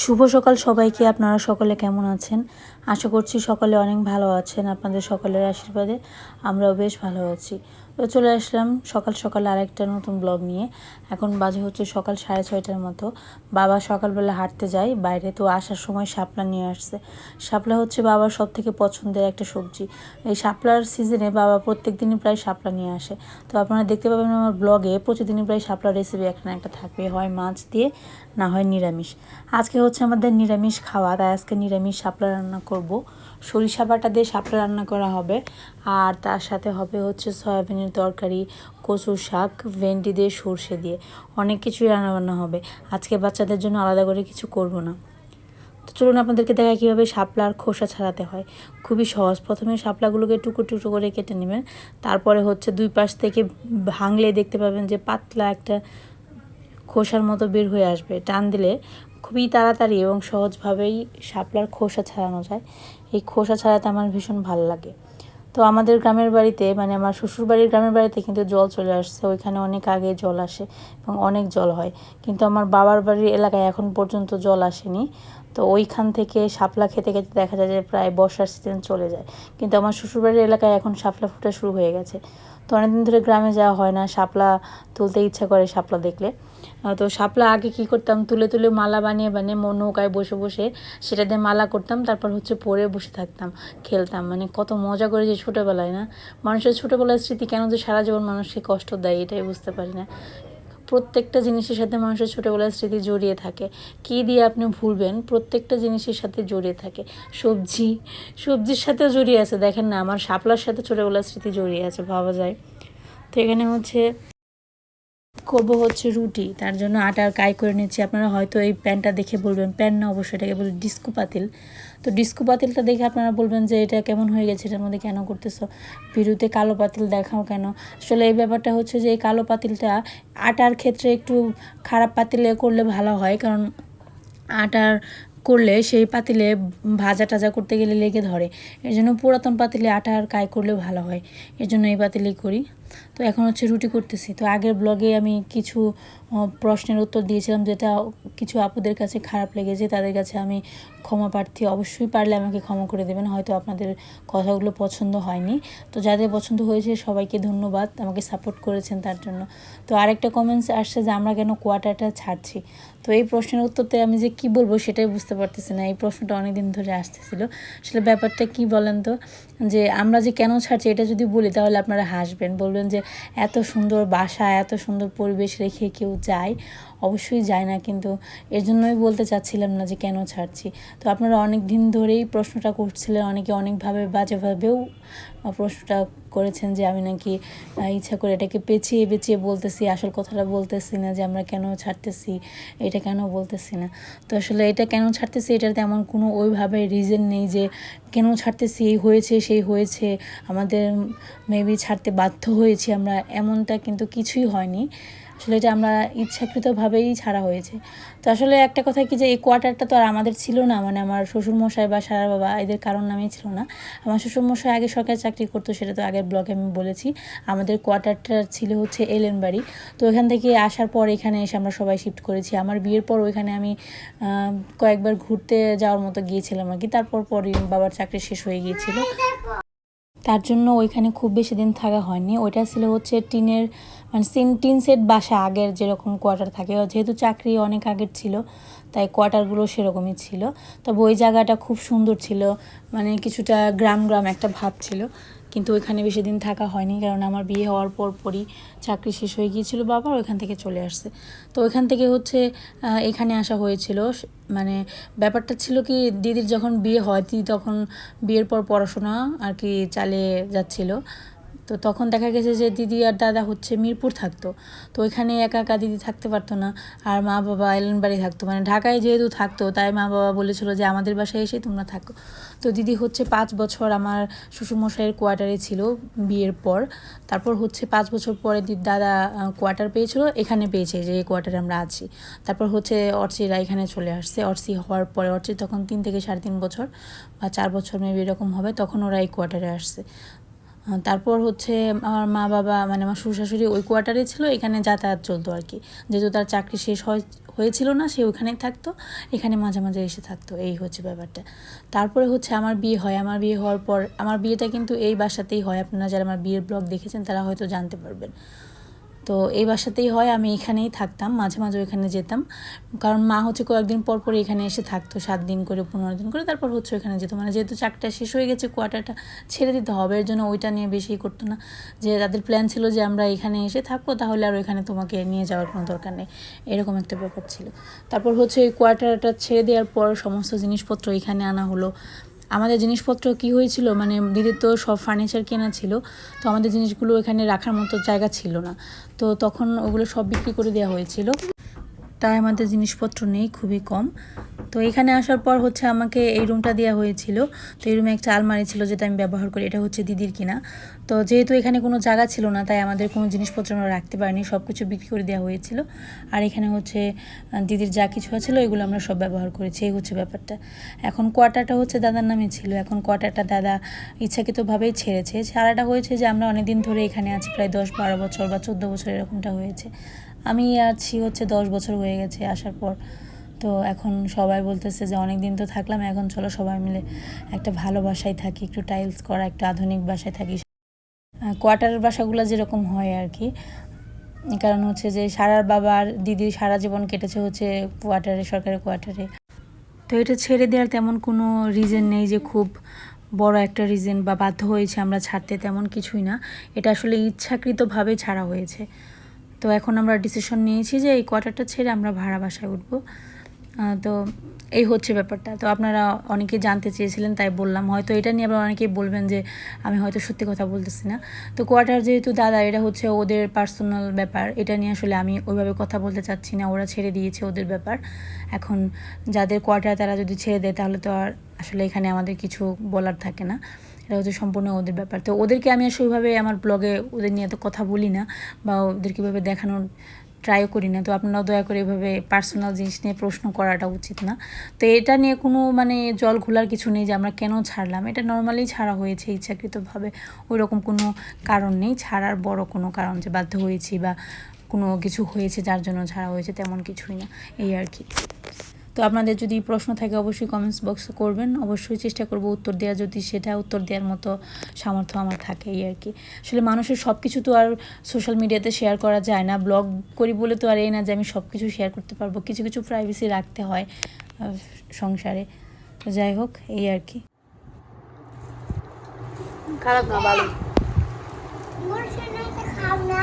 শুভ সকাল সবাইকে, আপনারা সকলে কেমন আছেন? আশা করছি সকলে অনেক ভালো আছেন, আপনাদের সকলের আশীর্বাদে আমরাও বেশ ভালো আছি। তো চলে আসলাম সকাল সকাল আরেকটা নতুন ব্লগ নিয়ে। এখন বাজে হচ্ছে সকাল সাড়ে ছয়টার মতো। বাবা সকালবেলা হাঁটতে যায়, বাইরে তো আসার সময় শাপলা নিয়ে আসছে। শাপলা হচ্ছে বাবার সব থেকে পছন্দের একটা সবজি। এই শাপলার সিজনে বাবা প্রত্যেক দিনই প্রায় শাপলা নিয়ে আসে। তো আপনারা দেখতে পাবেন আমার ব্লগে প্রতিদিনই প্রায় শাপলার রেসিপি একটা না একটা থাকবে। হয় মাছ দিয়ে, না হয় নিরামিষ। আজকে হচ্ছে আমাদের নিরামিষ খাওয়া, তাই আজকে নিরামিষ শাপলা রান্না করব। সরিষা বাটা দিয়ে শাপলা রান্না করা হবে। আর তার সাথে হবে হচ্ছে সয়াবিনের তরকারি, কচুর শাক, ভেন্ডি দিয়ে সর্ষে দিয়ে। অনেক কিছুই রান্নাবান্না হবে। আজকে বাচ্চাদের জন্য আলাদা করে কিছু করব না। তো চলুন আপনাদেরকে দেখা কীভাবে শাপলার খোসা ছাড়াতে হয়। খুবই সহজ। প্রথমে শাপলাগুলোকে টুকরো টুকরো করে কেটে নেবেন। তারপরে হচ্ছে দুই পাশ থেকে ভাঙলে দেখতে পাবেন যে পাতলা একটা খোসার মতো বের হয়ে আসবে। টান দিলে খুবই তাড়াতাড়ি এবং সহজভাবেই শাপলার খোসা ছাড়ানো যায়। এই খোসা ছাড়াতে আমার ভীষণ ভালো লাগে। তো আমাদের গ্রামের বাড়িতে মানে আমার শ্বশুর বাড়ির গ্রামের বাড়িতে কিন্তু জল চলে আসছে। ওইখানে অনেক আগে জল আসে এবং অনেক জল হয়। কিন্তু আমার বাবার বাড়ির এলাকায় এখন পর্যন্ত জল আসেনি। তো ওইখান থেকে শাপলা খেতে খেতে দেখা যায় যে প্রায় বর্ষার সিজন চলে যায়। কিন্তু আমার শ্বশুরবাড়ির এলাকায় এখন শাপলা ফুটা শুরু হয়ে গেছে। তো অনেকদিন ধরে গ্রামে যাওয়া হয় না, শাপলা তুলতে ইচ্ছা করে শাপলা দেখলে। তো শাপলা আগে কি করতাম? তুলে তুলে মালা বানিয়ে বানিয়ে নৌকায় বসে বসে সেটা দিয়ে মালা করতাম, তারপর হচ্ছে পরে বসে থাকতাম, খেলতাম। মানে কত মজা করে যে ছোটোবেলায় না? মানুষের ছোটোবেলার স্মৃতি কেন যে সারা জীবন মানুষকে কষ্ট দেয় এটাই বুঝতে পারি না। প্রত্যেকটা জিনিসের সাথে মানুষের ছোটোবেলার স্মৃতি জড়িয়ে থাকে। কী দিয়ে আপনি ভুলবেন? প্রত্যেকটা জিনিসের সাথে জড়িয়ে থাকে। সবজি, সবজির সাথেও জড়িয়ে আছে। দেখেন না, আমার শাপলার সাথে ছোটোবেলার স্মৃতি জড়িয়ে আছে, ভাবা যায়। তো এখানে হচ্ছে করব হচ্ছে রুটি, তার জন্য আটার কাই করে নিচ্ছি। আপনারা হয়তো এই প্যানটা দেখে বলবেন, প্যান না, অবশ্যই এটাকে বলে ডিস্কো পাতিল। তো ডিস্কো পাতিলটা দেখে আপনারা বলবেন যে এটা কেমন হয়ে গেছে, এটার মধ্যে কেন করতেছো? ভিডিওতে কালো পাতিল দেখাও কেন? আসলে এই ব্যাপারটা হচ্ছে যে এই কালো পাতিলটা আটার ক্ষেত্রে একটু খারাপ পাতিলে করলে ভালো হয়, কারণ আটার করলে সেই পাতিলে ভাজা টাজা করতে গেলে লেগে ধরে। এর জন্য পুরাতন পাতিলে আটার কাই করলে ভালো হয়। এর জন্য এই পাতিলেই করি। তো এখন হচ্ছে রুটি করতেছি। তো আগের ব্লগে আমি কিছু প্রশ্নের উত্তর দিয়েছিলাম যেটা কিছু আপুদের কাছে খারাপ লেগেছে তাদের কাছে আমি ক্ষমা প্রার্থী অবশ্যই পারলে আমাকে ক্ষমা করে দেবেন, হয়তো আপনাদের কথাগুলো পছন্দ হয়নি। তো যাদের পছন্দ হয়েছে সবাইকে ধন্যবাদ, আমাকে সাপোর্ট করেছেন তার জন্য। তো আরেকটা কমেন্টস আসছে যে আমরা কেন কোয়ার্টারটা ছাড়ছি? তো এই প্রশ্নের উত্তরতে আমি যে কি বলব সেটাই বুঝতে পারতেছি না, এই প্রশ্নটা অনেকদিন ধরে আসতেছিল। আসলে ব্যাপারটা কি বলেন তো? যে আমরা যে কেন ছাড়ছি এটা যদি বলি তাহলে আপনারা হাসবেন, বলবেন যে এত সুন্দর বাসা এত সুন্দর পরিবেশ রেখে কেউ যায়। অবশ্যই যায় না, কিন্তু এর জন্যই বলতে চাচ্ছিলাম না যে কেন ছাড়ছি। তো আপনারা অনেক দিন ধরেই প্রশ্নটা করছিলেন, অনেকে অনেকভাবে বাজেভাবেও প্রশ্নটা করেছেন যে আমি নাকি ইচ্ছা করে এটাকে পেঁচিয়ে পেঁচিয়ে বলতেছি, আসল কথাটা বলতেছি না যে আমরা কেন ছাড়তেছি, এটা কেন বলতেছি না। তো আসলে এটা কেন ছাড়তেছি, এটার তেমন কোনো ওইভাবে রিজন নেই যে কেন ছাড়তেছি, এই হয়েছে, সেই হয়েছে, আমাদের মেবি ছাড়তে বাধ্য হয়েছি আমরা, এমনটা কিন্তু কিছুই হয়নি। আসলে এটা আমরা ইচ্ছাকৃতভাবেই ছাড়া হয়েছে। তো আসলে একটা কথা কি যে, এই কোয়ার্টারটা তো আর আমাদের ছিল না মানে আমার শ্বশুরমশাই বা সারা বাবা এদের কারণ নামেই ছিল না। আমার শ্বশুরমশাই আগে সরকারি চাকরি করতো, সেটা তো আগের ব্লগে আমি বলেছি। আমাদের কোয়ার্টারটা ছিল হচ্ছে এলেন বাড়ি তো এখান থেকে আসার পর এখানে এসে আমরা সবাই শিফট করেছি। আমার বিয়ের পর ওইখানে আমি কয়েকবার ঘুরতে যাওয়ার মতো গিয়েছিলাম আর কি। তারপর পরই বাবার চাকরি শেষ হয়ে গিয়েছিল। তার জন্য ওইখানে খুব বেশি দিন থাকা হয়নি। ওইটা ছিল হচ্ছে টিনের মানে সিন টিন সেট বাসা আগের যেরকম কোয়ার্টার থাকে। যেহেতু চাকরি অনেক আগের ছিল, তাই কোয়ার্টারগুলো সেরকমই ছিল। তবে ওই জায়গাটা খুব সুন্দর ছিল মানে কিছুটা গ্রাম গ্রাম একটা ভাব ছিল। কিন্তু ওইখানে বেশি দিন থাকা হয়নি, কারণ আমার বিয়ে হওয়ার পর পরই চাকরি শেষ হয়ে গিয়েছিল বাবার ওইখান থেকে চলে আসছে। তো ওইখান থেকে হচ্ছে এখানে আসা হয়েছিল। মানে ব্যাপারটা ছিল কি, দিদির যখন বিয়ে হয় দিদি তখন বিয়ের পর পড়াশোনা আর কি চালিয়ে যাচ্ছিল। তো তখন দেখা গেছে যে দিদি আর দাদা হচ্ছে মিরপুর থাকতো। তো ওইখানে একা একা দিদি থাকতে পারতো না আর মা বাবা এলেন বাড়ি থাকতো। মানে ঢাকায় যেহেতু থাকতো, তাই মা বাবা বলেছিল যে আমাদের বাসায় এসে তোমরা থাকো। তো দিদি হচ্ছে পাঁচ বছর আমার শ্বশুরমশাইয়ের কোয়ার্টারে ছিল বিয়ের পর। তারপর হচ্ছে পাঁচ বছর পরে দিদি দাদা কোয়ার্টার পেয়েছিল, এখানে পেয়েছে যে এই কোয়ার্টারে আমরা আছি। তারপর হচ্ছে অর্চিরা এখানে চলে আসছে। অর্চি হওয়ার পরে অর্চি তখন তিন থেকে সাড়ে তিন বছর বা চার বছর মেবি এরকম হবে, তখন ওরা এই কোয়ার্টারে আসছে। তারপর হচ্ছে আমার মা বাবা মানে আমার শ্বশুর শাশুড়ি ওই কোয়ার্টারে ছিল, এখানে যাতায়াত চলতো আর কি। যেহেতু তার চাকরি শেষ হয়েছিল না, সে ওখানেই থাকতো, এখানে মাঝে মাঝে এসে থাকতো, এই হচ্ছে ব্যাপারটা। তারপরে হচ্ছে আমার বিয়ে হয়, আমার বিয়ে হওয়ার পর, আমার বিয়েটা কিন্তু এই বাসাতেই হয়। আপনারা যারা আমার বিয়ের ব্লগ দেখেছেন, তারা হয়তো জানতে পারবেন। তো এই বাসাতেই হয়, আমি এখানেই থাকতাম, মাঝে মাঝে ওখানে যেতাম। কারণ মা হচ্ছে কয়েকদিন পর পর এখানে এসে থাকতো, সাত দিন করে, পনেরো দিন করে, তারপর হচ্ছে ওখানে যেত। মানে যেহেতু চাকরিটা শেষ হয়ে গেছে, কোয়ার্টারটা ছেড়ে দিতে হবে, এর জন্য ওইটা নিয়ে বেশি করতো না। যে তাদের প্ল্যান ছিল যে আমরা এখানে এসে থাকব, তাহলে আর ওইখানে তোমাকে নিয়ে যাওয়ার কোনো দরকার নেই। এরকম একটা ব্যাপার ছিল। তারপর হচ্ছে ওই কোয়ার্টারটা ছেড়ে দেওয়ার পর সমস্ত জিনিসপত্র এখানে আনা হলো। আমাদের জিনিসপত্র কি হয়েছিল? মানে দিদির তো সব ফার্নিচার কেনা ছিল, তো আমাদের জিনিসগুলো এখানে রাখার মতো জায়গা ছিল না। তো তখন ওগুলো সব বিক্রি করে দেওয়া হয়েছিল। তাই আমাদের জিনিসপত্র নেই, খুবই কম। তো এখানে আসার পর হচ্ছে আমাকে এই রুমটা দেওয়া হয়েছিল। তো এই রুমে একটা আলমারি ছিল যেটা আমি ব্যবহার করি, এটা হচ্ছে দিদির কিনা। তো যেহেতু এখানে কোনো জায়গা ছিল না, তাই আমাদের কোনো জিনিসপত্র আমরা রাখতে পারিনি সব কিছু বিক্রি করে দেওয়া হয়েছিল। আর এখানে হচ্ছে দিদির যা কিছু ছিল এগুলো আমরা সব ব্যবহার করেছি, এই হচ্ছে ব্যাপারটা। এখন কোয়ার্টারটা হচ্ছে দাদার নামে ছিল, এখন কোয়ার্টারটা দাদা ইচ্ছাকৃতভাবেই ছেড়েছে। ছাড়াটা হয়েছে যে আমরা অনেক দিন ধরে এখানে আছি, প্রায় দশ বারো বছর বা চোদ্দ বছর এরকমটা হয়েছে। আমি আছি হচ্ছে দশ বছর হয়ে গেছে আসার পর। তো এখন সবাই বলতেছে যে অনেক দিন তো থাকলাম, এখন চলো সবাই মিলে একটা ভালো বাসায় থাকি, একটু টাইলস করা, একটা আধুনিক বাসায় থাকি। কোয়ার্টারের বাসাগুলো যেরকম হয় আর কি কারণ হচ্ছে যে সারার বাবার দিদি সারা জীবন কেটেছে হচ্ছে কোয়ার্টারে সরকারি কোয়ার্টারে তো এটা ছেড়ে দেওয়ার তেমন কোনো রিজন নেই যে খুব বড় একটা রিজন বা বাধ্য হয়েছে আমরা ছাড়তে, তেমন কিছুই না। এটা আসলে ইচ্ছাকৃতভাবে ছাড়া হয়েছে। তো এখন আমরা ডিসিশন নিয়েছি যে এই কোয়ার্টারটা ছেড়ে আমরা ভাড়া বাসায় উঠবো। তো এই হচ্ছে ব্যাপারটা। তো আপনারা অনেকেই জানতে চেয়েছিলেন, তাই বললাম। হয়তো এটা নিয়ে আবার অনেকেই বলবেন যে আমি হয়তো সত্যি কথা বলতেছি না। তো কোয়ার্টার যেহেতু দাদা, এটা হচ্ছে ওদের পার্সোনাল ব্যাপার। এটা নিয়ে আসলে আমি ওইভাবে কথা বলতে চাচ্ছি না। ওরা ছেড়ে দিয়েছে ওদের ব্যাপার। এখন যাদের কোয়ার্টার তারা যদি ছেড়ে দেয়, তাহলে তো আর আসলে এখানে আমাদের কিছু বলার থাকে না। এটা হচ্ছে সম্পূর্ণ ওদের ব্যাপার। তো ওদেরকে আমি আসলে ওইভাবে আমার ব্লগে ওদের নিয়ে তো কথা বলি না বা ওদেরকে এভাবে দেখানোর ট্রাইও করি না। তো আপনারাও দয়া করে এভাবে পার্সোনাল জিনিস নিয়ে প্রশ্ন করাটা উচিত না। তো এটা নিয়ে কোনো মানে জল ঘোলার কিছু নেই যে আমরা কেন ছাড়লাম। এটা নর্মালি ছাড়া হয়েছে ইচ্ছাকৃতভাবে। ওই রকম কোনো কারণ নেই। ছাড়ার বড় কোনো কারণ যে বাধ্য হয়েছি বা কোনো কিছু হয়েছে যার জন্য ছাড়া হয়েছে তেমন কিছুই না। এই আর কি। তো আপনাদের যদি প্রশ্ন থাকে অবশ্যই কমেন্টস বক্সে করবেন। অবশ্যই চেষ্টা করব উত্তর দেওয়া। যদি সেটা উত্তর দেওয়ার মতো সামর্থ্য আমার থাকে এই আর কি। আসলে মানুষের সব কিছু তো আর সোশ্যাল মিডিয়াতে শেয়ার করা যায় না। ব্লগ করি বলে তো আর এই না যে আমি সব কিছু শেয়ার করতে পারব। কিছু কিছু প্রাইভেসি রাখতে হয় সংসারে। তো যাই হোক এই আর কি। খারাপ না ভালো। না।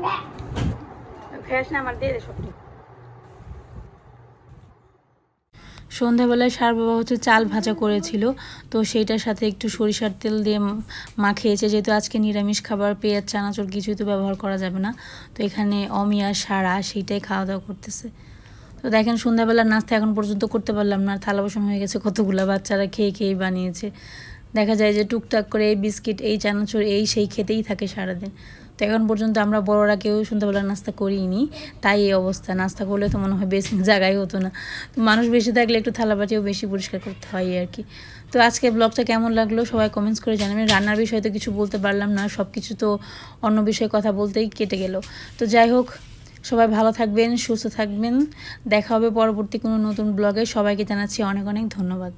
আমার ফ্রেশ সবটি সন্ধ্যাবেলায় সার বাবা হচ্ছে চাল ভাজা করেছিল, তো সেইটার সাথে একটু সরিষার তেল দিয়ে মাখিয়েছে, যেহেতু আজকে নিরামিষ খাবার, পেঁয়াজ, চানাচুর কিছুই তো ব্যবহার করা যাবে না। তো এখানে অমিয়া সারা সেইটাই খাওয়া দাওয়া করতেছে। তো দেখেন সন্ধ্যাবেলার নাস্তা এখন পর্যন্ত করতে পারলাম না থালা বাসন হয়ে গেছে, কতগুলো বাচ্চারা খেয়ে খেয়েই বানিয়েছে। দেখা যায় যে টুকটাক করে এই বিস্কিট, এই চানাচুর, এই সেই খেতেই থাকে সারাদিন। তো এখন পর্যন্ত আমরা বড়রা কেউ সন্ধ্যাবেলা নাস্তা করিনি। তাই এই অবস্থা। নাস্তা করলে তো মনে হয় বেশি জায়গায় হতো না। তো মানুষ বেশি থাকলে একটু থালাবাটিও বেশি পরিষ্কার করতে হয় আর কি। তো আজকে ব্লগটা কেমন লাগল সবাই কমেন্টস করে জানাবেন। রান্নার বিষয়ে তো কিছু বলতে পারলাম না সব কিছু তো অন্য বিষয়ে কথা বলতেই কেটে গেল। তো যাই হোক, সবাই ভালো থাকবেন, সুস্থ থাকবেন। দেখা হবে পরবর্তী কোনো নতুন ব্লগে সবাইকে জানাচ্ছি অনেক অনেক ধন্যবাদ।